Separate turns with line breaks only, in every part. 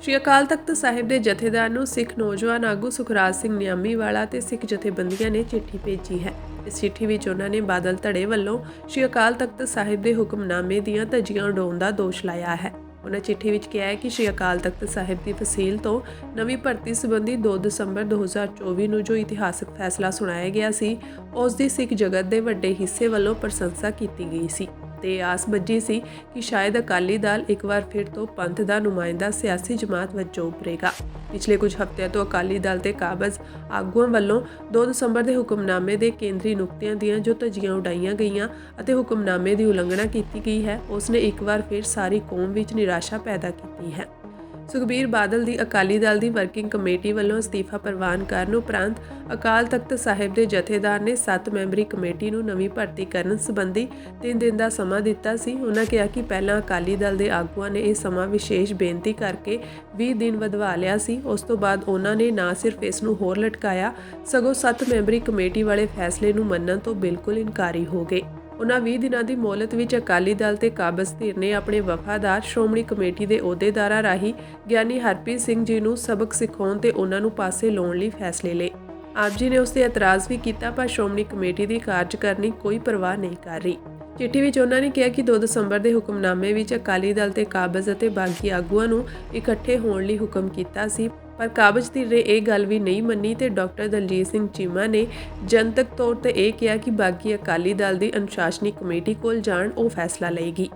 ਸ਼੍ਰੀ ਅਕਾਲ ਤਖਤ ਸਾਹਿਬ ਦੇ ਜਥੇਦਾਰ ਨੂੰ ਸਿੱਖ ਨੌਜਵਾਨ ਆਗੂ ਸੁਖਰਾਜ ਸਿੰਘ ਨਿਆਮੀ ਵਾਲਾ ਤੇ ਸਿੱਖ ਜਥੇਬੰਦੀਆਂ ਨੇ ਚਿੱਠੀ ਭੇਜੀ ਹੈ। ਇਸ ਚਿੱਠੀ ਵਿੱਚ ਉਹਨਾਂ ਨੇ ਬਾਦਲ ਧੜੇ ਵੱਲੋਂ ਸ਼੍ਰੀ ਅਕਾਲ ਤਖਤ ਸਾਹਿਬ ਦੇ ਹੁਕਮਨਾਮੇ ਦੀਆਂ ਧੱਜੀਆਂ ਉਡਾਉਣ ਦਾ ਦੋਸ਼ ਲਾਇਆ ਹੈ। ਉਹਨਾਂ ਚਿੱਠੀ ਵਿੱਚ ਕਿਹਾ ਹੈ ਕਿ ਸ਼੍ਰੀ ਅਕਾਲ ਤਖਤ ਸਾਹਿਬ ਦੀ ਫਸੀਲ ਤੋਂ ਨਵੀਂ ਭਰਤੀ ਸੰਬੰਧੀ 2 ਦਸੰਬਰ 2024 ਨੂੰ ਜੋ ਇਤਿਹਾਸਕ ਫੈਸਲਾ ਸੁਣਾਇਆ ਗਿਆ ਸੀ, ਉਸ ਦੀ ਸਿੱਖ ਜਗਤ ਦੇ ਵੱਡੇ ਹਿੱਸੇ ਵੱਲੋਂ ਪ੍ਰਸ਼ੰਸਾ ਕੀਤੀ ਗਈ ਸੀ। ਤੇ ਆਸ ਬੱਝੀ ਸੀ ਕਿ ਸ਼ਾਇਦ ਅਕਾਲੀ ਦਲ ਇੱਕ ਵਾਰ ਫਿਰ ਤੋਂ ਪੰਥ ਦਾ ਨੁਮਾਇੰਦਾ ਸਿਆਸੀ ਜਮਾਤ ਵਜੋਂ ਉਭਰੇਗਾ। ਪਿਛਲੇ ਕੁਝ ਹਫ਼ਤਿਆਂ ਤੋਂ ਅਕਾਲੀ ਦਲ ਤੇ ਕਾਬਜ਼ ਆਗੂਆਂ ਵੱਲੋਂ 2 ਦਸੰਬਰ ਦੇ ਹੁਕਮਨਾਮੇ ਦੇ ਕੇਂਦਰੀ ਨੁਕਤਿਆਂ ਦੀਆਂ ਜੋ ਧੱਜੀਆਂ ਉਡਾਈਆਂ ਗਈਆਂ ਅਤੇ ਹੁਕਮਨਾਮੇ ਦੀ ਉਲੰਘਣਾ ਕੀਤੀ ਗਈ ਹੈ ਉਸ ਨੇ ਇੱਕ ਵਾਰ ਫਿਰ ਸਾਰੀ ਕੌਮ ਵਿੱਚ ਨਿਰਾਸ਼ਾ ਪੈਦਾ ਕੀਤੀ ਹੈ। ਸੁਖਬੀਰ ਬਾਦਲ ਦੀ ਅਕਾਲੀ ਦਲ ਦੀ ਵਰਕਿੰਗ ਕਮੇਟੀ ਵੱਲੋਂ ਅਸਤੀਫਾ ਪ੍ਰਵਾਨ ਕਰਨ ਉਪਰੰਤ ਅਕਾਲ ਤਖਤ ਸਾਹਿਬ ਦੇ ਜਥੇਦਾਰ ਨੇ 7 ਮੈਂਬਰੀ ਕਮੇਟੀ ਨੂੰ ਨਵੀਂ ਭਰਤੀ ਕਰਨ ਸੰਬੰਧੀ 3 ਦਿਨ ਦਾ ਸਮਾਂ ਦਿੱਤਾ ਸੀ। ਉਹਨਾਂ ਕਿਹਾ ਕਿ ਪਹਿਲਾਂ ਅਕਾਲੀ ਦਲ ਦੇ ਆਗੂਆਂ ਨੇ ਇਹ ਸਮਾਂ ਵਿਸ਼ੇਸ਼ ਬੇਨਤੀ ਕਰਕੇ 20 ਦਿਨ ਵਧਵਾ ਲਿਆ ਸੀ। ਉਸ ਤੋਂ ਬਾਅਦ ਉਹਨਾਂ ਨੇ ਨਾ ਸਿਰਫ ਇਸ ਨੂੰ ਹੋਰ ਲਟਕਾਇਆ, ਸਗੋਂ 7 ਮੈਂਬਰੀ ਕਮੇਟੀ ਵਾਲੇ ਫੈਸਲੇ ਨੂੰ ਮੰਨਣ ਤੋਂ ਬਿਲਕੁਲ ਇਨਕਾਰੀ ਹੋ ਗਏ। ਉਹਨਾਂ 20 ਦਿਨਾਂ ਦੀ ਮੌਲਤ ਵਿੱਚ ਅਕਾਲੀ ਦਲ ਤੇ ਕਾਬਜ਼ ਧਿਰ ਨੇ ਆਪਣੇ ਵਫਾਦਾਰ ਸ਼੍ਰੋਮਣੀ ਕਮੇਟੀ ਦੇ ਅਹੁਦੇਦਾਰਾਂ ਰਾਹੀਂ ਗਿਆਨੀ ਹਰਪ੍ਰੀਤ ਸਿੰਘ ਜੀ ਨੂੰ ਸਬਕ ਸਿਖਾਉਣ ਤੇ ਉਹਨਾਂ ਨੂੰ ਪਾਸੇ ਲਾਉਣ ਲਈ ਫੈਸਲੇ ਲਏ। ਆਪ ਜੀ ਨੇ ਉਸ ਤੇ ਇਤਰਾਜ਼ ਵੀ ਕੀਤਾ, ਪਰ ਸ਼੍ਰੋਮਣੀ ਕਮੇਟੀ ਦੀ ਕਾਰਜਕਾਰਨੀ ਕੋਈ ਪਰਵਾਹ ਨਹੀਂ ਕਰ ਰਹੀ। ਚਿੱਠੀ ਵਿੱਚ ਉਹਨਾਂ ਨੇ ਕਿਹਾ ਕਿ 2 ਦਸੰਬਰ ਦੇ ਹੁਕਮਨਾਮੇ ਵਿੱਚ ਅਕਾਲੀ ਦਲ ਤੇ ਕਾਬਜ਼ ਅਤੇ ਬਾਗੀ ਆਗੂਆਂ ਨੂੰ ਇਕੱਠੇ ਹੋਣ ਲਈ ਹੁਕਮ ਕੀਤਾ ਸੀ। ਪਰ ਕਾਬਜ਼ ਧਿਰ ਨੇ ਇਹ ਗੱਲ ਵੀ ਨਹੀਂ ਮੰਨੀ ਤੇ ਡਾਕਟਰ ਦਲਜੀਤ ਸਿੰਘ ਚੀਮਾ ਨੇ ਜਨਤਕ ਤੌਰ ਤੇ ਇਹ ਕਿਹਾ ਕਿ ਬਾਕੀ ਅਕਾਲੀ ਦਲ ਦੀ ਅਨੁਸ਼ਾਸਨੀ ਕਮੇਟੀ ਕੋਲ ਜਾਣ, ਉਹ ਫੈਸਲਾ ਲਏਗੀ।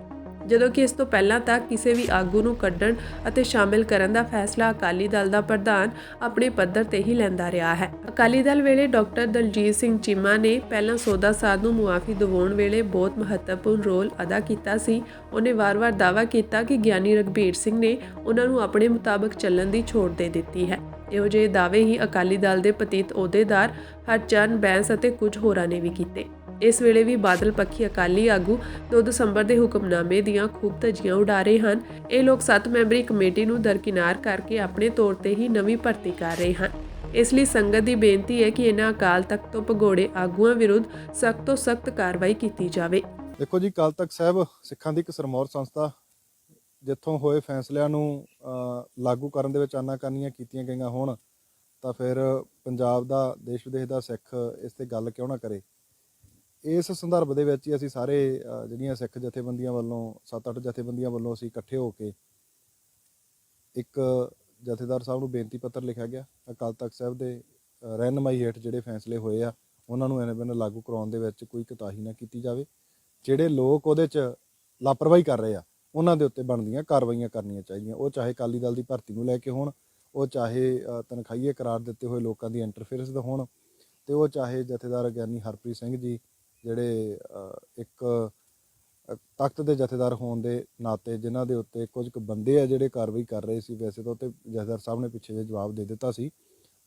ਜਦੋਂ ਕਿ ਇਸ ਤੋਂ ਪਹਿਲਾਂ ਤੱਕ ਕਿਸੇ ਵੀ ਆਗੂ ਨੂੰ ਕੱਢਣ ਅਤੇ ਸ਼ਾਮਿਲ ਕਰਨ ਦਾ ਫੈਸਲਾ ਅਕਾਲੀ ਦਲ ਦਾ ਪ੍ਰਧਾਨ ਆਪਣੇ ਪੱਧਰ ਤੇ ਹੀ ਲੈਂਦਾ ਰਿਹਾ ਹੈ। ਅਕਾਲੀ ਦਲ ਵੇਲੇ ਡਾਕਟਰ ਦਲਜੀਤ ਸਿੰਘ ਚੀਮਾ ਨੇ ਪਹਿਲਾਂ ਸੋਦਾ ਸਾਧ ਨੂੰ ਮੁਆਫੀ ਦਿਵਾਉਣ ਵੇਲੇ ਬਹੁਤ ਮਹੱਤਵਪੂਰਨ ਰੋਲ ਅਦਾ ਕੀਤਾ ਸੀ। ਉਹਨੇ ਵਾਰ-ਵਾਰ ਦਾਅਵਾ ਕੀਤਾ ਕਿ ਗਿਆਨੀ ਰਗਬੀਰ ਸਿੰਘ ਨੇ ਉਹਨਾਂ ਨੂੰ ਆਪਣੇ ਮੁਤਾਬਕ ਚੱਲਣ ਦੀ ਛੋਟ ਦੇ ਦਿੱਤੀ ਹੈ। ਇਹੋ ਜਿਹੇ ਦਾਅਵੇ ਹੀ ਅਕਾਲੀ ਦਲ ਦੇ ਪਤੀਤ ਅਹੁਦੇਦਾਰ ਹਰਚਰਨ ਬੈਂਸ ਅਤੇ ਕੁਝ ਹੋਰਾਂ ਨੇ ਵੀ ਕੀਤੇ। ਇਸ ਵੇਲੇ ਵੀ ਬਾਦਲ ਪੱਖੀ ਅਕਾਲੀ ਆਗੂ 2 ਦਸੰਬਰ ਦੇ ਹੁਕਮਨਾਮੇ ਦੀਆਂ ਖੂਬ ਧੱਜੀਆਂ ਉਡਾ ਰਹੇ ਹਨ। ਇਹ ਲੋਕ 7 ਮੈਂਬਰੀ ਕਮੇਟੀ ਨੂੰ ਦਰਕਿਨਾਰ ਕਰਕੇ ਆਪਣੇ ਤੌਰ ਤੇ ਹੀ ਨਵੀਂ ਭਰਤੀ ਕਰ ਰਹੇ ਹਨ। ਇਸ ਲਈ ਸੰਗਤ ਦੀ ਬੇਨਤੀ ਹੈ ਕਿ ਇਹਨਾਂ ਅਕਾਲ ਤਖਤ ਤੋਂ ਭਗੋੜੇ ਆਗੂਆਂ ਵਿਰੁੱਧ ਸਖਤ ਤੋਂ ਸਖਤ ਕਾਰਵਾਈ ਕੀਤੀ ਜਾਵੇ।
ਦੇਖੋ ਜੀ ਕੱਲ ਤੱਕ ਸਾਹਿਬ ਸਿੱਖਾਂ ਦੀ ਇੱਕ ਸਰਮੌਰ ਸੰਸਥਾ, ਜਿੱਥੋਂ ਹੋਏ ਫੈਸਲਿਆਂ ਨੂੰ ਲਾਗੂ ਕਰਨ ਦੇ ਵਿੱਚ ਆਨਾਕਾਨੀਆਂ ਕੀਤੀਆਂ ਗਈਆਂ ਹੋਣ, ਤਾਂ ਫਿਰ ਪੰਜਾਬ ਦਾ ਦੇਸ਼ ਵਿਦੇਸ਼ ਦਾ ਸਿੱਖ ਇਸ ਤੇ ਗੱਲ ਕਿਉਂ ਨਾ ਕਰੇ? ਇਸ ਸੰਦਰਭ ਦੇ ਵਿੱਚ ਹੀ ਅਸੀਂ ਸਾਰੇ ਜਿਹੜੀਆਂ ਸਿੱਖ ਜਥੇਬੰਦੀਆਂ ਵੱਲੋਂ 7-8 ਜਥੇਬੰਦੀਆਂ ਵੱਲੋਂ ਅਸੀਂ ਇਕੱਠੇ ਹੋ ਕੇ ਇੱਕ ਜਥੇਦਾਰ ਸਾਹਿਬ ਨੂੰ ਬੇਨਤੀ ਪੱਤਰ ਲਿਖਿਆ ਗਿਆ। ਅਕਾਲ ਤਖਤ ਸਾਹਿਬ ਦੇ ਅ, ਰਹਿਨੁਮਾਈ ਹੇਠ ਜਿਹੜੇ ਫੈਸਲੇ ਹੋਏ ਆ ਉਹਨਾਂ ਨੂੰ ਐਨਬਨ ਲਾਗੂ ਕਰਾਉਣ ਦੇ ਵਿੱਚ ਕੋਈ ਕਤਾਹੀ ਨਾ ਕੀਤੀ ਜਾਵੇ। ਜਿਹੜੇ ਲੋਕ ਉਹਦੇ 'ਚ ਲਾਪਰਵਾਹੀ ਕਰ ਰਹੇ ਆ ਉਹਨਾਂ ਦੇ ਉੱਤੇ ਬਣਦੀਆਂ ਕਾਰਵਾਈਆਂ ਕਰਨੀਆਂ ਚਾਹੀਦੀਆਂ। ਉਹ ਚਾਹੇ ਅਕਾਲੀ ਦਲ ਦੀ ਭਰਤੀ ਨੂੰ ਲੈ ਕੇ ਹੋਣ ਉਹ ਚਾਹੇ ਅ, ਤਨਖਾਹੀਏ ਕਰਾਰ ਦਿੱਤੇ ਹੋਏ ਲੋਕਾਂ ਦੀ ਇੰਟਰਫੇਰੈਂਸ ਦਾ ਹੋਣ ਤੇ ਉਹ ਚਾਹੇ ਜਥੇਦਾਰ ਗਿਆਨੀ ਹਰਪ੍ਰੀਤ ਸਿੰਘ ਜੀ ਜਿਹੜੇ ਇੱਕ ਤਖਤ ਦੇ ਜਥੇਦਾਰ ਹੋਣ ਦੇ ਨਾਤੇ ਜਿਨ੍ਹਾਂ ਦੇ ਉੱਤੇ ਕੁਝ ਕੁ ਬੰਦੇ ਆ ਜਿਹੜੇ ਕਾਰਵਾਈ ਕਰ ਰਹੇ ਸੀ, ਵੈਸੇ ਤਾਂ ਉੱਤੇ ਜਥੇਦਾਰ ਸਾਹਿਬ ਨੇ ਪਿੱਛੇ ਜੇ ਜਵਾਬ ਦੇ ਦਿੱਤਾ ਸੀ,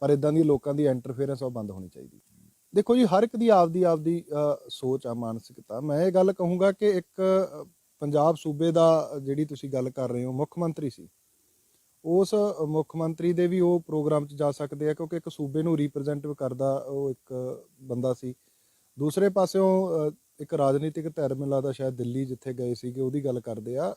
ਪਰ ਇਦਾਂ ਦੀ ਲੋਕਾਂ ਦੀ ਇੰਟਰਫੇਰੈਂਸ ਉਹ ਬੰਦ ਹੋਣੀ ਚਾਹੀਦੀ। ਦੇਖੋ ਜੀ, ਹਰ ਇੱਕ ਦੀ ਆਪਦੀ ਆਪਦੀ ਸੋਚ ਆ, ਮਾਨਸਿਕਤਾ। ਮੈਂ ਇਹ ਗੱਲ ਕਹੂੰਗਾ ਕਿ ਇੱਕ ਪੰਜਾਬ ਸੂਬੇ ਦਾ ਜਿਹੜੀ ਤੁਸੀਂ ਗੱਲ ਕਰ ਰਹੇ ਹੋ, ਮੁੱਖ ਮੰਤਰੀ ਸੀ। ਉਸ ਮੁੱਖ ਮੰਤਰੀ ਦੇ ਵੀ ਉਹ ਪ੍ਰੋਗਰਾਮ 'ਚ ਜਾ ਸਕਦੇ ਆ, ਕਿਉਂਕਿ ਇੱਕ ਸੂਬੇ ਨੂੰ ਰਿਪਰੈਜ਼ੈਂਟ ਕਰਦਾ ਉਹ ਇੱਕ ਬੰਦਾ ਸੀ। ਦੂਸਰੇ ਪਾਸਿਓਂ ਇੱਕ ਰਾਜਨੀਤਿਕ ਧਿਰ ਮੈਨੂੰ ਦਾ ਸ਼ਾਇਦ ਦਿੱਲੀ ਜਿੱਥੇ ਗਏ ਸੀਗੇ, ਉਹਦੀ ਗੱਲ ਕਰਦੇ ਆ।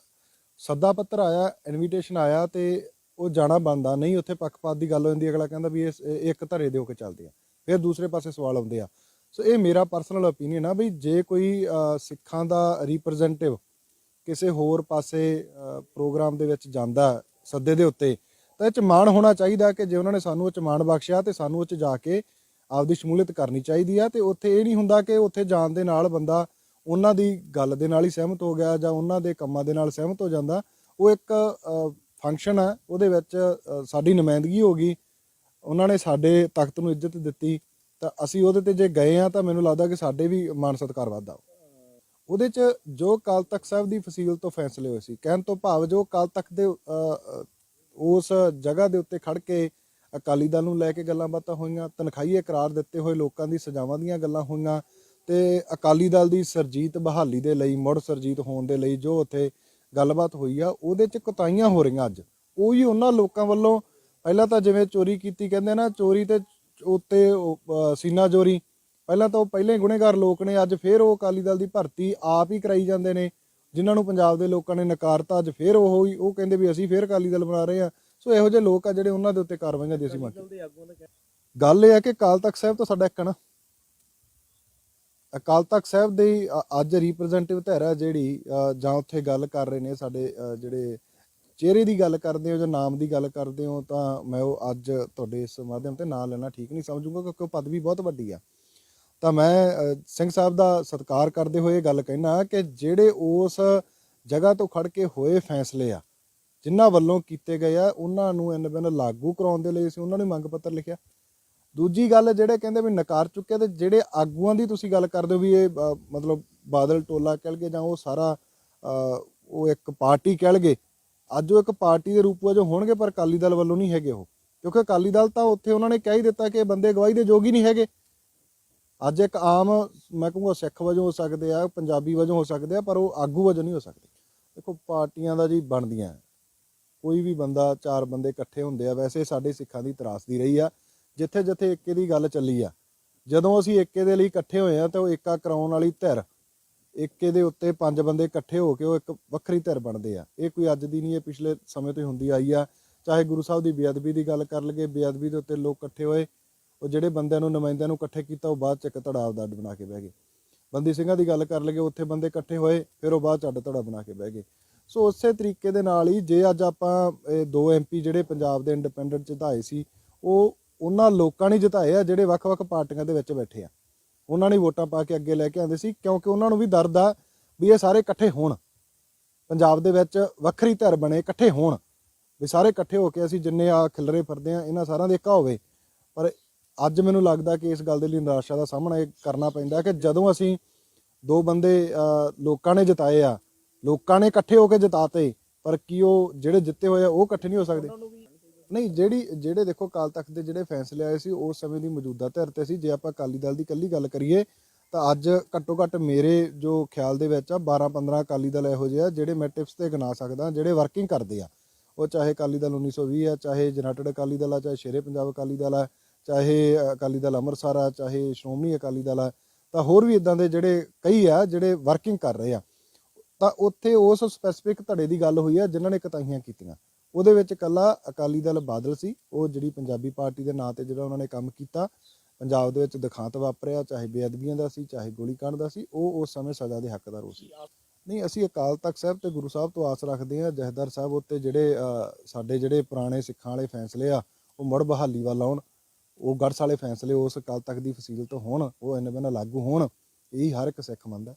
ਸੱਦਾ ਪੱਤਰ ਆਇਆ ਇਨਵੀਟੇਸ਼ਨ ਆਇਆ ਤੇ ਉਹ ਜਾਣਾ ਬੰਦਾ ਨਹੀਂ, ਉੱਥੇ ਪੱਖਪਾਤ ਦੀ ਗੱਲ ਹੋ ਜਾਂਦੀ ਅਗਲਾ ਕਹਿੰਦਾ ਵੀ ਇਹ ਇੱਕ ਧਰੇ ਦੇ ਹੋ ਕੇ ਚੱਲਦੇ ਆ। ਫਿਰ ਦੂਸਰੇ ਪਾਸੇ ਸਵਾਲ ਆਉਂਦੇ ਆ। ਸੋ ਇਹ ਮੇਰਾ ਪਰਸਨਲ ਓਪੀਨੀਅਨ ਆ ਵੀ ਜੇ ਕੋਈ ਸਿੱਖਾਂ ਦਾ ਰਿਪਰੈਜ਼ੈਂਟੇਟਿਵ ਕਿਸੇ ਹੋਰ ਪਾਸੇ ਪ੍ਰੋਗਰਾਮ ਦੇ ਵਿੱਚ ਜਾਂਦਾ ਸੱਦੇ ਦੇ ਉੱਤੇ, ਤਾਂ ਇਹ ਚ ਮਾਣ ਹੋਣਾ ਚਾਹੀਦਾ ਕਿ ਜੇ ਉਹਨਾਂ ਨੇ ਸਾਨੂੰ ਉਹ ਚ ਮਾਣ ਬਖਸ਼ਿਆ ਤੇ ਸਾਨੂੰ ਉਹ ਚ ਜਾ ਕੇ ਆਪਦੀ ਸ਼ਮੂਲੀਅਤ ਕਰਨੀ ਚਾਹੀਦੀ ਆ ਤੇ ਉੱਥੇ ਇਹ ਨਹੀਂ ਹੁੰਦਾ ਕਿ ਉੱਥੇ ਜਾਣ ਦੇ ਨਾਲ ਬੰਦਾ ਉਹਨਾਂ ਦੀ ਗੱਲ ਦੇ ਨਾਲ ਹੀ ਸਹਿਮਤ ਹੋ ਗਿਆ ਜਾਂ ਉਹਨਾਂ ਦੇ ਕੰਮਾਂ ਦੇ ਨਾਲ ਸਹਿਮਤ ਹੋ ਜਾਂਦਾ। ਉਹ ਇੱਕ ਫੰਕਸ਼ਨ ਆ, ਉਹਦੇ ਵਿੱਚ ਸਾਡੀ ਨੁਮਾਇੰਦਗੀ ਹੋ ਗਈ। ਉਹਨਾਂ ਨੇ ਸਾਡੇ ਤਖਤ ਨੂੰ ਇੱਜ਼ਤ ਦਿੱਤੀ। ਤਾਂ ਅਸੀਂ ਉਹਦੇ ਤੇ ਜੇ ਗਏ ਆ ਤਾਂ ਮੈਨੂੰ ਲੱਗਦਾ ਕਿ ਸਾਡੇ ਵੀ ਮਾਨ ਸਤਿਕਾਰ ਵੱਧਦਾ ਉਹਦੇ ਚ ਜੋ ਕਾਲ ਤਖਤ ਸਾਹਿਬ ਦੀ ਫਸੀਲ ਤੋਂ ਫੈਸਲੇ ਹੋਏ ਸੀ, ਕਹਿਣ ਤੋਂ ਭਾਵ ਜੋ ਕਾਲ ਤਖਤ ਦੇ ਉਸ ਜਗ੍ਹਾ ਦੇ ਉੱਤੇ ਖੜ ਕੇ ਅਕਾਲੀ ਦਲ ਨੂੰ ਲੈ ਕੇ ਗੱਲਾਂ ਬਾਤਾਂ ਹੋਈਆਂ, ਤਨਖਾਹੀਏ ਕਰਾਰ ਦਿੱਤੇ ਹੋਏ ਲੋਕਾਂ ਦੀ ਸਜ਼ਾਵਾਂ ਦੀਆਂ ਗੱਲਾਂ ਹੋਈਆਂ ਤੇ ਅਕਾਲੀ ਦਲ ਦੀ ਸਰਜੀਤ ਬਹਾਲੀ ਦੇ ਲਈ, ਮੁੜ ਸਰਜੀਤ ਹੋਣ ਦੇ ਲਈ ਜੋ ਉੱਥੇ ਗੱਲਬਾਤ ਹੋਈ ਆ, ਉਹਦੇ ਚ ਕੁਤਾਈਆਂ ਹੋ ਰਹੀਆਂ ਅੱਜ। ਉਹੀ ਉਹਨਾਂ ਲੋਕਾਂ ਵੱਲੋਂ ਪਹਿਲਾਂ ਤਾਂ ਜਿਵੇਂ ਚੋਰੀ ਕੀਤੀ ਕਹਿੰਦੇ ਨਾ, ਚੋਰੀ ਤੇ ਉੱਤੇ ਸੀਨਾ ਚੋਰੀ। ਪਹਿਲਾਂ ਤਾਂ ਉਹ ਪਹਿਲੇ ਹੀ ਗੁਨੇਗਾਰ ਲੋਕ ਨੇ, ਅੱਜ ਫੇਰ ਉਹ ਅਕਾਲੀ ਦਲ ਦੀ ਭਰਤੀ ਆਪ ਹੀ ਕਰਾਈ ਜਾਂਦੇ ਨੇ, ਜਿਨ੍ਹਾਂ ਨੂੰ ਪੰਜਾਬ ਦੇ ਲੋਕਾਂ ਨੇ ਨਕਾਰਤਾ, ਅੱਜ ਫੇਰ ਉਹ ਹੀ ਉਹ ਕਹਿੰਦੇ ਵੀ ਅਸੀਂ ਫੇਰ ਅਕਾਲੀ ਦਲ ਬਣਾ ਰਹੇ ਆ। ਸੋ ਇਹੋ ਜਿਹੇ ਲੋਕ ਆ ਜਿਹੜੇ ਉਹਨਾਂ ਦੇ ਉੱਤੇ ਕਾਰਵਾਈਆਂ ਦੀ ਅਸੀਂ ਮੰਗ ਗੱਲ ਇਹ ਹੈ ਕਿ ਅਕਾਲ ਤਖਤ ਸਾਹਿਬ ਤਾਂ ਸਾਡਾ ਇੱਕ ਨਾ। ਅਕਾਲ ਤਖਤ ਸਾਹਿਬ ਦੇ ਅੱਜ ਰਿਪਰੈਜ਼ੈਂਟੇਟਿਵ ਧਿਰ ਜਿਹੜੀ ਜਾਂ ਉੱਥੇ ਗੱਲ ਕਰ ਰਹੇ ਨੇ ਸਾਡੇ ਜਿਹੜੇ ਚਿਹਰੇ ਦੀ ਗੱਲ ਕਰਦੇ ਹੋ ਜਾਂ ਨਾਮ ਦੀ ਗੱਲ ਕਰਦੇ ਹੋ ਤਾਂ ਮੈਂ ਉਹ ਅੱਜ ਤੁਹਾਡੇ ਇਸ ਮਾਧਿਅਮ ਤੇ ਨਾਂ ਲੈਣਾ ਠੀਕ ਨਹੀਂ ਸਮਝੂੰਗਾ ਕਿਉਂਕਿ ਉਹ ਪਦਵੀ ਬਹੁਤ ਵੱਡੀ ਆ। ਤਾਂ ਮੈਂ ਸਿੰਘ ਸਾਹਿਬ ਦਾ ਸਤਿਕਾਰ ਕਰਦੇ ਹੋਏ ਇਹ ਗੱਲ ਕਹਿਣਾ ਕਿ ਜਿਹੜੇ ਉਸ ਜਗ੍ਹਾ ਤੋਂ ਖੜ ਕੇ ਹੋਏ ਫੈਸਲੇ ਆ ਜਿਨ੍ਹਾਂ ਵੱਲੋਂ ਕੀਤੇ ਗਏ ਆ, ਉਹਨਾਂ ਨੂੰ ਐਨ ਬਿਨ ਲਾਗੂ ਕਰਾਉਣ ਦੇ ਲਈ ਅਸੀਂ ਉਹਨਾਂ ਨੂੰ ਮੰਗ ਪੱਤਰ ਲਿਖਿਆ। ਦੂਜੀ ਗੱਲ ਜਿਹੜੇ ਕਹਿੰਦੇ ਵੀ ਨਕਾਰ ਚੁੱਕੇ ਤੇ ਜਿਹੜੇ ਆਗੂਆਂ ਦੀ ਤੁਸੀਂ ਗੱਲ ਕਰਦੇ ਹੋ ਵੀ ਇਹ ਮਤਲਬ ਬਾਦਲ ਟੋਲਾ ਕਹਿ ਲਗੇ ਜਾਂ ਉਹ ਸਾਰਾ ਉਹ ਇੱਕ ਪਾਰਟੀ ਕਹਿ ਲਗੇ, ਅੱਜ ਉਹ ਇੱਕ ਪਾਰਟੀ ਦੇ ਰੂਪ ਵਿੱਚ ਹੋਣਗੇ ਪਰ ਅਕਾਲੀ ਦਲ ਵੱਲੋਂ ਨਹੀਂ ਹੈਗੇ ਉਹ। ਕਿਉਂਕਿ ਅਕਾਲੀ ਦਲ ਤਾਂ ਉੱਥੇ ਉਹਨਾਂ ਨੇ ਕਹਿ ਹੀ ਦਿੱਤਾ ਕਿ ਇਹ ਬੰਦੇ ਗਵਾਹੀ ਦੇ ਯੋਗ ਹੀ ਨਹੀਂ ਹੈਗੇ। ਅੱਜ ਇੱਕ ਆਮ, ਮੈਂ ਕਹੂੰਗਾ ਸਿੱਖ ਵਜੋਂ ਹੋ ਸਕਦੇ ਆ, ਪੰਜਾਬੀ ਵਜੋਂ ਹੋ ਸਕਦੇ ਆ, ਪਰ ਉਹ ਆਗੂ ਵਜੋਂ ਨਹੀਂ ਹੋ ਸਕਦੇ। ਦੇਖੋ ਪਾਰਟੀਆਂ ਦਾ ਜੀ ਬਣਦੀਆਂ। ਕੋਈ ਵੀ ਬੰਦਾ, ਚਾਰ ਬੰਦੇ ਇਕੱਠੇ ਹੁੰਦੇ ਆ, ਵੈਸੇ ਸਾਡੇ ਸਿੱਖਾਂ ਦੀ ਤਰਾਸਦੀ ਰਹੀ ਆ। ਜਿੱਥੇ ਜਿੱਥੇ ਏਕੇ ਦੀ ਗੱਲ ਚੱਲੀ ਆ, ਜਦੋਂ ਅਸੀਂ ਏਕੇ ਦੇ ਲਈ ਇਕੱਠੇ ਹੋਏ ਆ, ਤਾਂ ਉਹ ਏਕਾ ਕਰਾਉਣ ਵਾਲੀ ਧਿਰ, ਏਕੇ ਦੇ ਉੱਤੇ ਪੰਜ ਬੰਦੇ ਇਕੱਠੇ ਹੋ ਕੇ ਉਹ ਇੱਕ ਵੱਖਰੀ ਧਿਰ ਬਣਦੇ ਆ। ਇਹ ਕੋਈ ਅੱਜ ਦੀ ਨਹੀਂ, ਇਹ ਪਿਛਲੇ ਸਮੇਂ ਤੋਂ ਹੀ ਹੁੰਦੀ ਆਈ ਆ। ਚਾਹੇ ਗੁਰੂ ਸਾਹਿਬ ਦੀ ਬੇਅਦਬੀ ਦੀ ਗੱਲ ਕਰ ਲਈਏ, ਬੇਅਦਬੀ ਦੇ ਉੱਤੇ ਲੋਕ ਇਕੱਠੇ ਹੋਏ, ਉਹ ਜਿਹੜੇ ਬੰਦਿਆਂ ਨੂੰ, ਨੁਮਾਇੰਦਿਆਂ ਨੂੰ ਇਕੱਠੇ ਕੀਤਾ, ਉਹ ਬਾਅਦ ਚ ਇੱਕ ਧੜਾ ਦਾ ਅੱਡ ਬਣਾ ਕੇ ਬਹਿ ਗਏ। ਬੰਦੀ ਸਿੰਘਾਂ ਦੀ ਗੱਲ ਕਰ ਲਈਏ, ਉੱਥੇ ਬੰਦੇ ਇਕੱਠੇ ਹੋਏ, ਫਿਰ ਉਹ ਬਾਅਦ ਚ ਅੱਡ ਧੜਾ ਬਣਾ ਕੇ ਬਹਿ ਗਏ। ਸੋ ਉਸੇ ਤਰੀਕੇ ਦੇ ਨਾਲ ਹੀ ਜੇ ਅੱਜ ਆਪਾਂ, ਇਹ ਦੋ ਐਮਪੀ ਜਿਹੜੇ ਪੰਜਾਬ ਦੇ ਇੰਡੀਪੈਂਡੈਂਟ ਜਿਤਾਏ ਸੀ, ਉਹ ਉਹਨਾਂ ਲੋਕਾਂ ਨੇ ਜਿਤਾਏ ਆ ਜਿਹੜੇ ਵੱਖ-ਵੱਖ ਪਾਰਟੀਆਂ ਦੇ ਵਿੱਚ ਬੈਠੇ ਆ। ਉਹਨਾਂ ਨੇ ਵੋਟਾਂ ਪਾ ਕੇ ਅੱਗੇ ਲੈ ਕੇ ਆਉਂਦੇ ਸੀ, ਕਿਉਂਕਿ ਉਹਨਾਂ ਨੂੰ ਵੀ ਦਰਦ ਆ ਵੀ ਇਹ ਸਾਰੇ ਇਕੱਠੇ ਹੋਣ। ਪੰਜਾਬ ਦੇ ਵਿੱਚ ਵੱਖਰੀ ਧਿਰ ਬਣੇ, ਇਕੱਠੇ ਹੋਣ। ਵੀ ਸਾਰੇ ਇਕੱਠੇ ਹੋ ਕੇ ਅਸੀਂ ਜਿੰਨੇ ਆ ਖਿਲਰੇ ਫਿਰਦੇ ਆ, ਇਹਨਾਂ ਸਾਰਿਆਂ ਦੇ ਇੱਕਾ ਹੋਵੇ। ਪਰ ਅੱਜ ਮੈਨੂੰ ਲੱਗਦਾ ਕਿ ਇਸ ਗੱਲ ਦੇ ਲਈ ਨਿਰਾਸ਼ਾ ਦਾ ਸਾਹਮਣਾ ਇਹ ਕਰਨਾ ਪੈਂਦਾ ਕਿ ਜਦੋਂ ਅਸੀਂ ਦੋ ਬੰਦੇ ਲੋਕਾਂ ਨੇ ਜਿਤਾਏ ਆ ਲੋਕਾਂ ਨੇ ਇਕੱਠੇ ਹੋ ਕੇ ਜਿਤਾਤੇ ਪਰ ਕੀ ਉਹ ਜਿਹੜੇ ਜਿੱਤੇ ਹੋਏ ਆ ਉਹ ਇਕੱਠੇ ਨਹੀਂ ਹੋ ਸਕਦੇ? ਨਹੀਂ ਜਿਹੜੀ ਜਿਹੜੇ ਦੇਖੋ ਕਾਲ ਤਖਤ ਦੇ ਜਿਹੜੇ ਫੈਸਲੇ ਆਏ ਸੀ ਉਸ ਸਮੇਂ ਦੀ ਮੌਜੂਦਾ ਧਿਰ ਤੇ ਸੀ। ਜੇ ਆਪਾਂ ਅਕਾਲੀ ਦਲ ਦੀ ਕੱਲੀ ਗੱਲ ਕਰੀਏ ਤਾਂ ਅੱਜ ਘੱਟੋ ਘੱਟ ਮੇਰੇ ਜੋ ਖਿਆਲ ਦੇ ਵਿੱਚ ਆ 12 15 ਅਕਾਲੀ ਦਲ ਇਹੋ ਜਿਹੇ ਆ ਜਿਹੜੇ ਮੈਂ ਟਿਪਸ ਤੇ ਗਿਣਾ ਸਕਦਾ ਜਿਹੜੇ ਵਰਕਿੰਗ ਕਰਦੇ ਆ। ਉਹ ਚਾਹੇ ਅਕਾਲੀ ਦਲ 1920 ਆ ਚਾਹੇ ਯੂਨਾਈਟਿਡ ਅਕਾਲੀ ਦਲ ਆ ਚਾਹੇ ਸ਼ੇਰੇ ਪੰਜਾਬ ਅਕਾਲੀ ਦਲ ਆ ਚਾਹੇ ਅਕਾਲੀ ਦਲ ਅੰਮ੍ਰਿਤਸਰ ਆ ਚਾਹੇ ਸ਼੍ਰੋਮਣੀ ਅਕਾਲੀ ਦਲ ਆ ਤਾਂ ਹੋਰ ਵੀ ਇਦਾਂ ਦੇ ਜਿਹੜੇ ਕਈ ਆ ਜਿਹੜੇ ਵਰਕਿੰਗ ਕਰ ਰਹੇ ਆ। ਤਾਂ ਉੱਥੇ ਉਸ ਸਪੈਸੀਫਿਕ ਧੜੇ ਦੀ ਗੱਲ ਹੋਈ ਆ, ਜਿਨ੍ਹਾਂ ਨੇ ਕਤਾਈਆਂ ਕੀਤੀਆਂ। ਉਹਦੇ ਵਿੱਚ ਕੱਲਾ ਅਕਾਲੀ ਦਲ ਬਾਦਲ ਸੀ। ਉਹ ਜਿਹੜੀ ਪੰਜਾਬੀ ਪਾਰਟੀ ਦੇ ਨਾਂ ਤੇ ਜਿਹੜਾ ਉਹਨਾਂ ਨੇ ਕੰਮ ਕੀਤਾ, ਪੰਜਾਬ ਦੇ ਵਿੱਚ ਦਿਖਾਂਤ ਵਾਪਰਿਆ, ਚਾਹੇ ਬੇਅਦਬੀਆਂ ਦਾ ਸੀ, ਚਾਹੇ ਗੋਲੀकांड ਦਾ ਸੀ, ਉਹ ਉਸ ਸਮੇਂ ਸਜ਼ਾ ਦੇ ਹੱਕਦਾਰ ਹੋ ਸੀ। ਨਹੀਂ, ਅਸੀਂ ਅਕਾਲ ਤਖਤ ਸਾਹਿਬ ਤੇ ਗੁਰੂ ਸਾਹਿਬ ਤੋਂ ਆਸ ਰੱਖਦੇ ਹਾਂ, ਜਹਦਰ ਸਾਹਿਬ ਉੱਤੇ ਜਿਹੜੇ ਸਾਡੇ ਜਿਹੜੇ ਪੁਰਾਣੇ ਸਿੱਖਾਂ ਵਾਲੇ ਫੈਸਲੇ ਆ, ਉਹ ਮੁੜ ਬਹਾਲੀ ਵੱਲ ਆਉਣ। ਉਹ ਗੜਸ ਵਾਲੇ ਫੈਸਲੇ ਉਸ ਅਕਾਲ ਤਖਤ ਦੀ ਫਸੀਲ ਤੋਂ ਹੋਣ, ਉਹ ਇੰਨੇ ਬਿਨਾਂ ਲਾਗੂ ਹੋਣ। ਇਹੀ ਹਰ ਇੱਕ ਸਿੱਖ ਮੰਨਦਾ।